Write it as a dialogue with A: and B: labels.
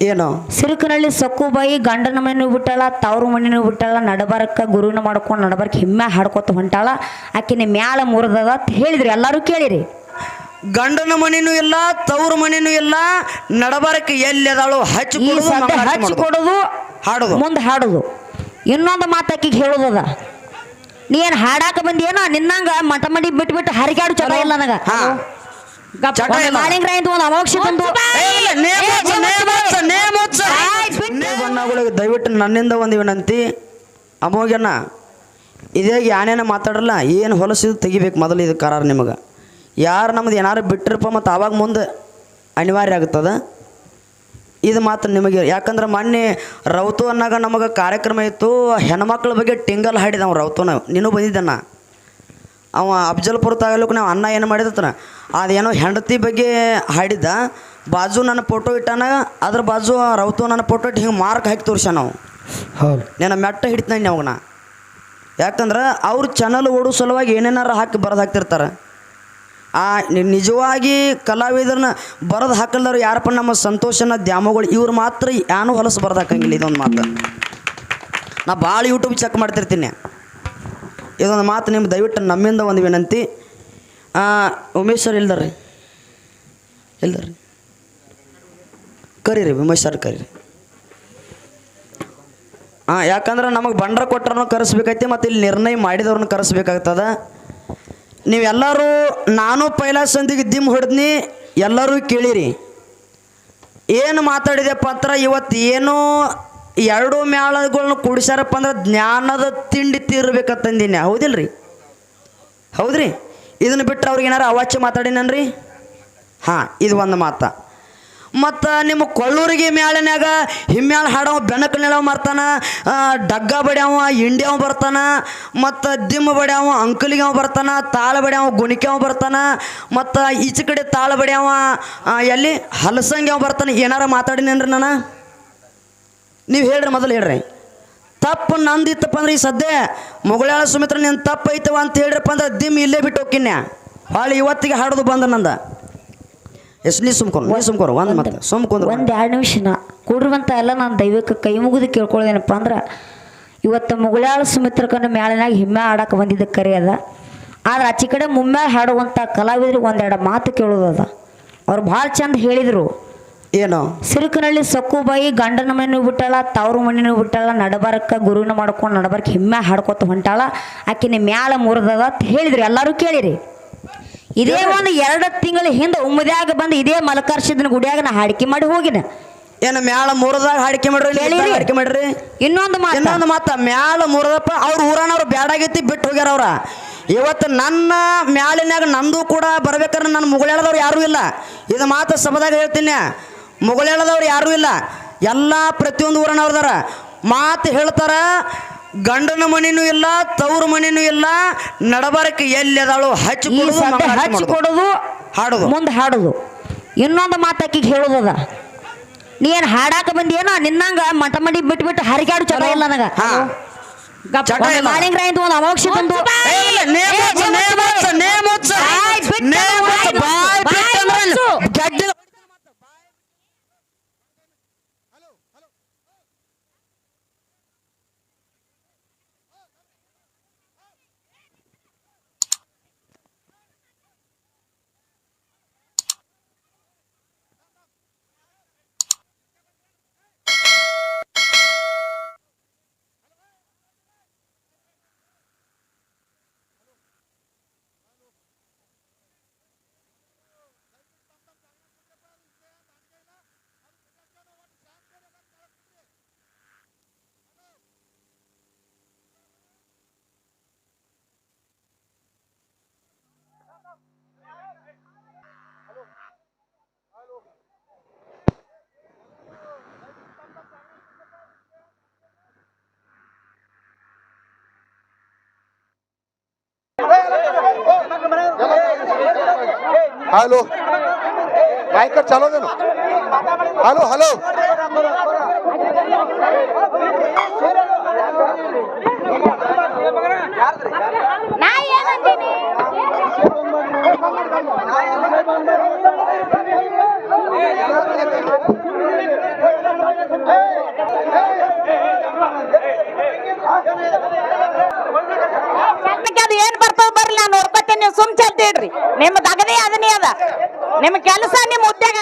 A: ಏನು
B: ಸಕ್ಕು ಬಾಯಿ ಗಂಡನ ಮನೆನೂ ಬಿಟ್ಟಾಳ ತವ್ರ ಮನೆನೂ ಬಿಟ್ಟಾಳ ನಡಬರಕ್ಕ ಗುರುನ ಮಾಡ್ಕೊಂಡು ನಡಬಾರಕ್ ಹಿಮ್ಮೆ ಹಾಡ್ಕೊತ ಹೊಂಟಾಳ. ಆಕಿನ ಮ್ಯಾಲ ಮುರಿದದ ಅಂತ ಹೇಳಿದ್ರಿ ಎಲ್ಲರೂ ಕೇಳಿರಿ.
A: ಗಂಡನ ಮನೆನೂ ಇಲ್ಲ ತವ್ರ ಮನೆನೂ ಇಲ್ಲ ನಡಬಾರಕ್ಕೆ ಎಲ್ಲಿ ಅದಾಳು ಹಚ್ಚಿ
B: ಈ
A: ಕೊಡುದು,
B: ಸದ್ಯ
A: ಮಂಗಳಾರತಿ
B: ಹಚ್ಚಿ
A: ಮಾಡೋದು.
B: ಕೊಡೋದು
A: ಹಾಡೋದು.
B: ಮುಂದೆ ಹಾಡೋದು. ಇನ್ನೊಂದು ಮಾತು ಆಕಿಗೆ ಹೇಳೋದದ ನೀ ಏನು ಹಾಡಾಕ ಬಂದೇನೋ ನಿನ್ನಂಗ ಮಟ ಮಡಿ ಬಿಟ್ಟು ಬಿಟ್ಟು ಹರಿಗಾಡು ಚಲೋ ಇಲ್ಲ ನನಗೆ.
A: ಹಾ. ದಯವಿಟ್ಟು ನನ್ನಿಂದ ಒಂದು ವಿನಂತಿ. ಅಮೋಘ್ಯನ ಇದೇ ಯಾನೇನ ಮಾತಾಡಲ್ಲ ಏನು ಹೊಲಸಿದು ತೆಗಿಬೇಕು ಮೊದಲು ಇದು ಕರಾರ ನಿಮಗೆ. ಯಾರು ನಮ್ದು ಏನಾರು ಬಿಟ್ಟಿರಪ್ಪ ಮತ್ತು ಆವಾಗ ಮುಂದೆ ಅನಿವಾರ್ಯ ಆಗ್ತದ? ಇದು ಮಾತ್ರ ನಿಮಗೆ ಯಾಕಂದ್ರೆ ಮೊನ್ನೆ ರೌತು ಅನ್ನಾಗ ನಮಗೆ ಕಾರ್ಯಕ್ರಮ ಇತ್ತು ಹೆಣ್ಮಕ್ಳ ಬಗ್ಗೆ ಟಿಂಗಲ್ ಹಾಡಿದ ರೌತು ರೌತುನ. ನೀನು ಬಂದಿದ್ದಣ್ಣ ಅವ ಅಫ್ಜಲ್ಪುರ ತಾಲೂಕು ನಾವು ಅನ್ನ ಏನು ಮಾಡಿದತನ ಅದೇನೋ ಹೆಂಡತಿ ಬಗ್ಗೆ ಹಾಡಿದ್ದ ಬಾಜು ನನ್ನ ಫೋಟೋ ಇಟ್ಟಾನ ಅದ್ರ ಬಾಜು ರೌತು ನನ್ನ ಫೋಟೋ ಇಟ್ಟು ಹಿಂಗೆ ಮಾರ್ಕ್ ಹಾಕಿ ತೋರಿಸ ನಾವು
C: ಹೌದು.
A: ನಾನು ಮೆಟ್ಟ ಹಿಡಿತೀನಿ ಅವಾಗ ಯಾಕಂದ್ರೆ ಅವ್ರ ಚಾನಲ್ ಓಡೋ ಸಲುವಾಗಿ ಏನೇನಾರು ಹಾಕಿ ಬರೆದು ಹಾಕ್ತಿರ್ತಾರೆ. ಆ ನಿಜವಾಗಿ ಕಲಾವಿದರನ್ನ ಬರೆದು ಹಾಕಲ್ದವ್ರು ಯಾರಪ್ಪ ನಮ್ಮ ಸಂತೋಷನ ದ್ಯಾಮಗಳು ಇವ್ರು ಮಾತ್ರ ಯಾನು ಹೊಲಸು ಬರೆದು ಹಾಕಂಗಿಲ್ಲ ಇದೊಂದು ಮಾತು. ನಾ ಭಾಳ ಯೂಟ್ಯೂಬ್ ಚೆಕ್ ಮಾಡ್ತಿರ್ತೀನಿ. ಇದೊಂದು ಮಾತು ನಿಮ್ಗೆ ದಯವಿಟ್ಟು ನಮ್ಮಿಂದ ಒಂದು ವಿನಂತಿ. ಉಮೇಶ್ ಸರ್ ಇಲ್ದಾರ್ರಿ. ಇಲ್ದಾರ್ರಿ. ಕರೀರಿ, ಉಮೇಶ್ ಸರ್ ಕರೀರಿ. ಹಾಂ ಯಾಕಂದ್ರೆ ನಮಗೆ ಬಂಡ್ರ ಕೊಟ್ಟರನ್ನು ಕರೆಸ್ಬೇಕೈತಿ ಮತ್ತು ಇಲ್ಲಿ ನಿರ್ಣಯ ಮಾಡಿದವ್ರನ್ನ ಕರೆಸ್ಬೇಕಾಗ್ತದ. ನೀವೆಲ್ಲರೂ ನಾನು ಪೈಲಾ ಸಂದಿಗೆ ದಿಮ್ ಹೊಡೆದ್ನಿ, ಎಲ್ಲರೂ ಕೇಳಿರಿ. ಏನು ಮಾತಾಡಿದೆ ಪತ್ರ ಇವತ್ತು ಏನು ಎರಡು ಮ್ಯಾಳಗಳನ್ನ ಕೂಡಿಸ್ಯಾರಪ್ಪ ಅಂದ್ರೆ ಜ್ಞಾನದ ತಿಂಡಿ ತೀರ್ಬೇಕಂತಂದಿನ. ಹೌದಿಲ್ರಿ? ಹೌದ್ರಿ? ಇದನ್ನು ಬಿಟ್ಟರೆ ಅವ್ರಿಗೆ ಏನಾರು ಅವಾಚ್ಯ ಮಾತಾಡಿನನ್ರಿ? ಹಾಂ, ಇದು ಒಂದು ಮಾತ. ಮತ್ತು ನಿಮ್ಮ ಕೊಳ್ಳೂರಿಗೆ ಮ್ಯಾಳನ್ಯಾಗ ಹಿಮ್ಮ್ಯಾಳ ಹಾಡವ, ಬೆನಕ ನೆಳವ ಮಾರ್ತಾನ ಡಗ್ಗ ಬಡ್ಯಾವ ಇಂಡಿಯಾವ ಬರ್ತಾನ, ಮತ್ತು ದಿಮ್ಮ ಬಡ್ಯಾವ ಅಂಕಲಿಗೆ ಅವ ಬರ್ತಾನ, ತಾಳ ಬಡ್ಯಾವ ಗುಣಿಕೆ ಅವ ಬರ್ತಾನ, ಮತ್ತು ಈಚೆ ಕಡೆ ತಾಳ ಬಡ್ಯಾವ ಎಲ್ಲಿ? ಹಲಸಂಗ್ಯಾವ ಬರ್ತಾನೆ, ಏನಾರ ಮಾತಾಡಿನೇನ್ರಿ ನಾನು? ನೀವು ಹೇಳ್ರಿ ಮೊದಲು ಹೇಳ್ರಿ. ತಪ್ಪು ನಂದಿತ್ತಪ್ಪ ಅಂದ್ರೆ ಈ ಸದ್ಯ ಮುಗಳಾಳ ಸುಮಿತ್ರ ನಿನ್ನ ತಪ್ಪು ಐತವ ಅಂತ ಹೇಳ್ರಪ್ಪ ಅಂದ್ರೆ ದಿಮ್ ಇಲ್ಲೇ ಬಿಟ್ಟು ಹೋಗಿನ್ಯ ಹಾಳು ಇವತ್ತಿಗೆ ಹಾಡೋದು ಬಂದ ನಂದ. ಎಷ್ಟು ನೀ ಸುಮ್ಕೊಂಡು ನೀ ಸುಮ್ಕೊಂಡು ಒಂದು ಮತ್ತೆ ಸುಮ್ಕೊಂಡ್ರು
B: ಒಂದು ಎರಡು ನಿಮಿಷನ ಕೂಡಿರುವಂಥ ಎಲ್ಲ ನಾನು ದೈವಕ್ಕೆ ಕೈ ಮುಗಿದು ಕೇಳ್ಕೊಳ್ಳೋದೇನಪ್ಪ ಅಂದ್ರೆ ಇವತ್ತು ಮುಗುಳಾಳ ಸುಮಿತ್ರಕನ ಮ್ಯಾಳಿನಾಗ ಹಿಮ್ಮೆ ಆಡಕ್ಕೆ ಬಂದಿದ್ದ ಕರೆ ಅದ. ಆದ್ರೆ ಆಚೆ ಕಡೆ ಮುಮ್ಮೆ ಹಾಡುವಂಥ ಕಲಾವಿದ್ರಿಗೆ ಒಂದೆರಡು ಮಾತು ಕೇಳೋದದ. ಅವ್ರು ಭಾಳ ಚಂದ ಹೇಳಿದರು.
A: ಏನು
B: ಸಕ್ಕು ಬಾಯಿ ಗಂಡನ ಮನೆನೂ ಬಿಟ್ಟಾಳ ತವ್ರ ಮನೆನೂ ಬಿಟ್ಟಾಳ ನಡಬರಕ್ಕ ಗುರುನ ಮಾಡ್ಕೊಂಡು ನಡಬಾರಕ್ಕೆ ಹಿಮ್ಮೆ ಹಾಡ್ಕೊತ ಹೊಂಟಾಳ. ಆಕಿನ ಮ್ಯಾಲ ಮುರಿದದ ಅಂತ ಹೇಳಿದ್ರಿ ಎಲ್ಲರೂ ಕೇಳಿರಿ. ಇದೇ ಒಂದು ಎರಡು ತಿಂಗಳ ಹಿಂದೆ ಉಮ್ಮದ್ಯಾಗ ಬಂದು ಇದೇ ಮಲಕರ್ಷದ ಗುಡಿಯಾಗ ನಾ ಹಾಡಿಕೆ ಮಾಡಿ ಹೋಗಿನ.
A: ಏನು ಮ್ಯಾಲ ಮುರದಾಗ ಹಾಡಿಕೆ ಮಾಡ್ರಿ ಹಾಡಿಕೆ ಮಾಡ್ರಿ?
B: ಇನ್ನೊಂದು ಮಾತು.
A: ಇನ್ನೊಂದು ಮಾತು ಮ್ಯಾಲ ಮುರದಪ್ಪ ಅವ್ರ ಊರನವ್ರು ಬ್ಯಾಡಾಗೈತಿ ಬಿಟ್ಟು ಹೋಗ್ಯಾರ ಅವ್ರ. ಇವತ್ತು ನನ್ನ ಮ್ಯಾಲಿನಾಗ ನಂದು ಕೂಡ ಬರ್ಬೇಕಾದ್ರೆ ನನ್ನ ಮುಗಳೇಳದವ್ರು ಯಾರೂ ಇಲ್ಲ. ಇದು ಮಾತು ಸಭದಾಗ ಹೇಳ್ತೀನಿ. ಮುಗಳೇಳದವ್ರು ಯಾರೂ ಇಲ್ಲ. ಎಲ್ಲ ಪ್ರತಿಯೊಂದು ಊರನವ್ರದಾರ ಮಾತು ಹೇಳ್ತಾರ ಗಂಡನ ಮನೆನೂ ಇಲ್ಲ ತವ್ರ ಮನೆನೂ ಇಲ್ಲ ನಡಬಾರಕ್ಕೆ ಎಲ್ಲಿ ಅದಾಳು ಹಚ್ಚಿ
B: ಹಚ್ಚಿ. ಕೊಡೋದು
A: ಹಾಡೋದು.
B: ಮುಂದೆ ಹಾಡೋದು. ಇನ್ನೊಂದು ಮಾತು ಆಕಿಗೆ ಹೇಳೋದದ ನೀ ಏನು ಹಾಡಾಕ ಬಂದೇನೋ ನಿನ್ನಂಗ ಮಟ ಮಡಿ ಬಿಟ್ಬಿಟ್ಟು ಬಿಟ್ಟು ಹರಿಗಾಡು ಚಲೋ ಇಲ್ಲ ನನಗೆ.
A: ಹಾ. ಚಟ ಇಲ್ಲ.
B: ಮಾಳಿಂಗ್ರ ಅಂತ ಒಂದು ಅಮೋಕ್ಷ
A: ಹಲೋ ಮೈಕರ್ ಚಾಲೋದೇನು
B: ಹಲೋ
A: ಹಲೋ
B: ನಿಮ್
D: ಕೆಲಸ ನಿಮ್ ಉದ್ಯೋಗ